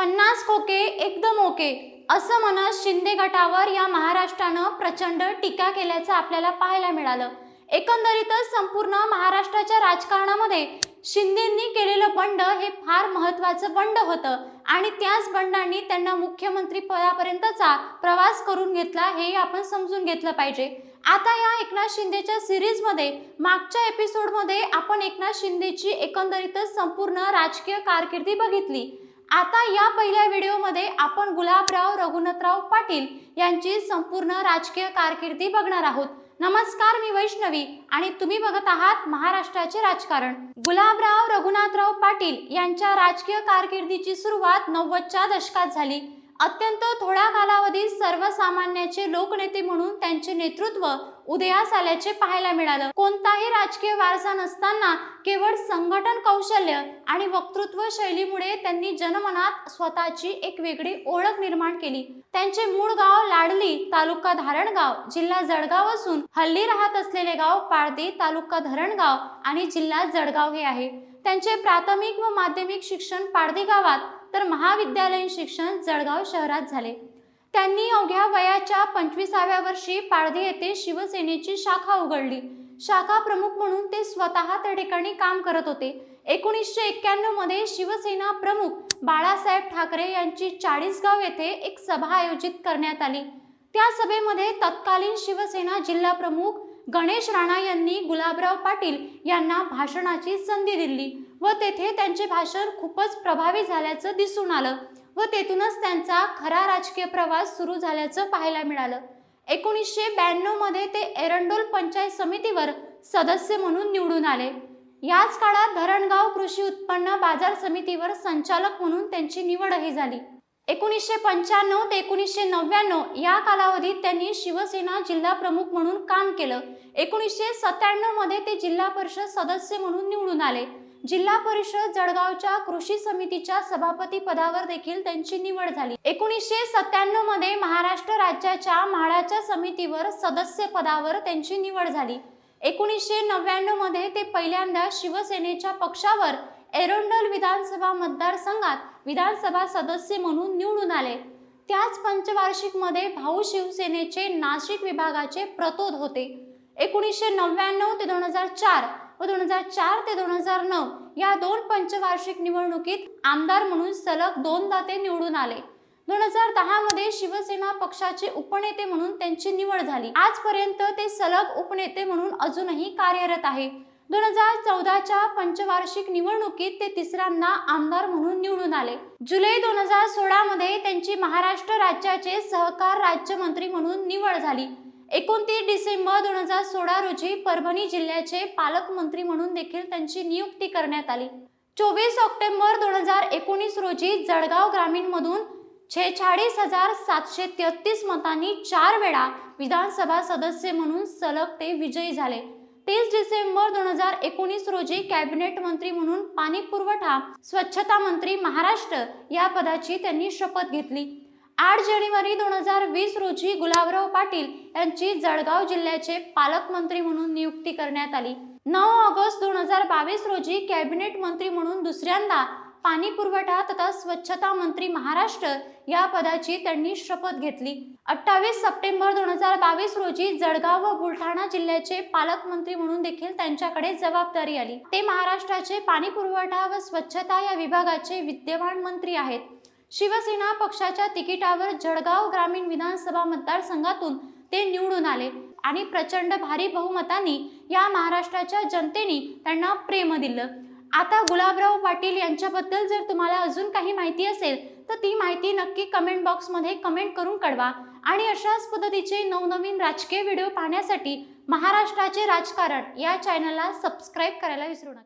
पन्नास खोके एकदम ओके असं म्हणत शिंदे गटावर या महाराष्ट्रानं प्रचंड टीका केल्याचं आपल्याला पाहायला मिळालं. एकंदरीतच संपूर्ण महाराष्ट्राच्या राजकारणामध्ये शिंदेंनी केलेलं बंड हे फार महत्वाचं बंड होतं आणि त्याच बंडांनी त्यांना मुख्यमंत्री पदापर्यंतचा प्रवास करून घेतला हे आपण समजून घेतलं पाहिजे. आता या एकनाथ शिंदेच्या सिरीजमध्ये मागच्या एपिसोडमध्ये आपण एकनाथ शिंदेची एकंदरीतच संपूर्ण राजकीय कारकिर्दी बघितली. आता या पहिल्या व्हिडिओमध्ये आपण गुलाबराव रघुनाथराव पाटील यांची संपूर्ण राजकीय कारकिर्दी बघणार आहोत. नमस्कार मी वैष्णवी आणि तुम्ही बघत आहात महाराष्ट्राचे राजकारण. गुलाबराव रघुनाथराव पाटील यांच्या राजकीय कारकिर्दीची सुरुवात नव्वदच्या दशकात झाली. अत्यंत थोड्या कालावधीत सर्वसामान्याचे लोकनेते म्हणून त्यांचे नेतृत्व उदयास आल्याचे पाहायला मिळालं. कोणताही राजकीय वारसा नसताना केवळ संघटन कौशल्य आणि वक्तृत्व शैलीमुळे त्यांनी जनमनात स्वतःची एक वेगळी ओळख निर्माण केली. त्यांचे मूळ गाव लाडली तालुका धारणगाव जिल्हा जळगाव असून हल्ली राहत असलेले गाव पाळदी तालुका धरणगाव आणि जिल्हा जळगाव हे आहे. त्यांचे प्राथमिक व माध्यमिक शिक्षण पाडदी गावात तर महाविद्यालयीन शिक्षण जळगाव शहरात झाले. त्यांनी अवघ्या वयाच्या पंचवीसाव्या वर्षी पाळधे येथे शिवसेनेची शाखा उघडली. शाखा प्रमुख म्हणून ते स्वतः त्या ठिकाणी काम करत होते. एकोणीसशे एक्क्याण्णवमध्ये शिवसेना प्रमुख बाळासाहेब ठाकरे यांची चाळीसगाव येथे एक सभा आयोजित करण्यात आली. त्या सभेमध्ये तत्कालीन शिवसेना जिल्हा प्रमुख गणेश राणा यांनी गुलाबराव पाटील यांना भाषणाची संधी दिली. व तेथे त्यांचे भाषण खूपच प्रभावी झाल्याचं दिसून आलं व तेथूनच त्यांचा खरा राजकीय प्रवास सुरू झाल्याचं पाहायला मिळालं. एकोणीसशे ब्याण्णवमध्ये ते एरंडोल पंचायत समितीवर सदस्य म्हणून निवडून आले. याच काळात धरणगाव कृषी उत्पन्न बाजार समितीवर संचालक म्हणून त्यांची निवडही झाली. एकोणीसशे पंच्याण्णव ते एकोणीसशे नव्याण्णव या कालावधीत त्यांनी शिवसेना जिल्हा प्रमुख म्हणून काम केलं. एकोणीसशे सत्त्याण्णवमध्ये ते जिल्हा परिषद सदस्य म्हणून निवडून आले. जिल्हा परिषद जळगावच्या कृषी समितीच्या सभापती पदावर देखील त्यांची निवड झाली. एकोणीसशे सत्त्याण्णवमध्ये महाराष्ट्र राज्याच्या म्हाडाच्या समितीवर सदस्य पदावर त्यांची निवड झाली. एकोणीसशे नव्याण्णवमध्ये ते पहिल्यांदा शिवसेनेच्या पक्षावर एरोंडल विधानसभा मतदारसंघात विधानसभा सदस्य म्हणून निवडून आले. त्याच पंचवार्षिकमध्ये भाऊ शिवसेनेचे नाशिक विभागाचे प्रतोद होते. एकोणीसशे नव्याण्णव ते दोन हजार चार व दोन हजार चार ते दोन हजार नऊ या दोन पंचवार्षिक निवडणुकीत आमदार म्हणून सलग दोनदा ते निवडून आले. दोन हजार दहा मध्ये शिवसेना पक्षाचे उपनेते म्हणून त्यांची निवड झाली. आजपर्यंत ते सलग उपनेते म्हणून अजूनही कार्यरत आहे. दोन हजार चौदाच्या पंचवार्षिक निवडणुकीत ते तिसऱ्यांदा आमदार म्हणून निवडून आले. जुलै दोन हजार सोळामध्ये त्यांची महाराष्ट्र राज्याचे सहकार राज्यमंत्री म्हणून निवड झाली. एकोणतीस डिसेंबर दोन हजार सोळा रोजी परभणी जिल्ह्याचे पालकमंत्री म्हणून देखील त्यांची नियुक्ती करण्यात आली. चोवीस ऑक्टोबर दोन हजार एकोणीस रोजी जळगाव ग्रामीणमधून छेचाळीस हजार सातशे तेहतीस मतांनी चार वेळा विधानसभा सदस्य म्हणून सलग ते विजयी झाले. तीस डिसेंबर दोन हजार एकोणीस रोजी कॅबिनेट मंत्री म्हणून पाणी पुरवठा स्वच्छता मंत्री महाराष्ट्र या पदाची त्यांनी शपथ घेतली. आठ जानेवारी दोन हजार वीस रोजी गुलाबराव पाटील यांची जळगाव जिल्ह्याचे पालकमंत्री म्हणून नियुक्ती करण्यात आली. नऊ ऑगस्ट दोन हजार बावीस रोजी कॅबिनेट मंत्री म्हणून दुसऱ्यांदा पाणी पुरवठा तथा स्वच्छता मंत्री महाराष्ट्र या पदाची त्यांनी शपथ घेतली. अठ्ठावीस सप्टेंबर दोन हजार बावीस रोजी जळगाव व बुलढाणा जिल्ह्याचे पालकमंत्री म्हणून देखील त्यांच्याकडे जबाबदारी आली. ते महाराष्ट्राचे पाणी पुरवठा व स्वच्छता या विभागाचे विद्यमान मंत्री आहेत. शिवसेना पक्षाच्या तिकिटावर जळगाव ग्रामीण विधानसभा मतदारसंघातून ते निवडून आले आणि प्रचंड भारी बहुमतांनी या महाराष्ट्राच्या जनतेने त्यांना प्रेम दिलं. आता गुलाबराव पाटील यांच्याबद्दल जर तुम्हाला अजून काही माहिती असेल तर ती माहिती नक्की कमेंट बॉक्समध्ये कमेंट करून कळवा आणि अशाच पद्धतीचे नवनवीन राजकीय व्हिडिओ पाहण्यासाठी महाराष्ट्राचे राजकारण या चॅनलला सबस्क्राईब करायला विसरू नका.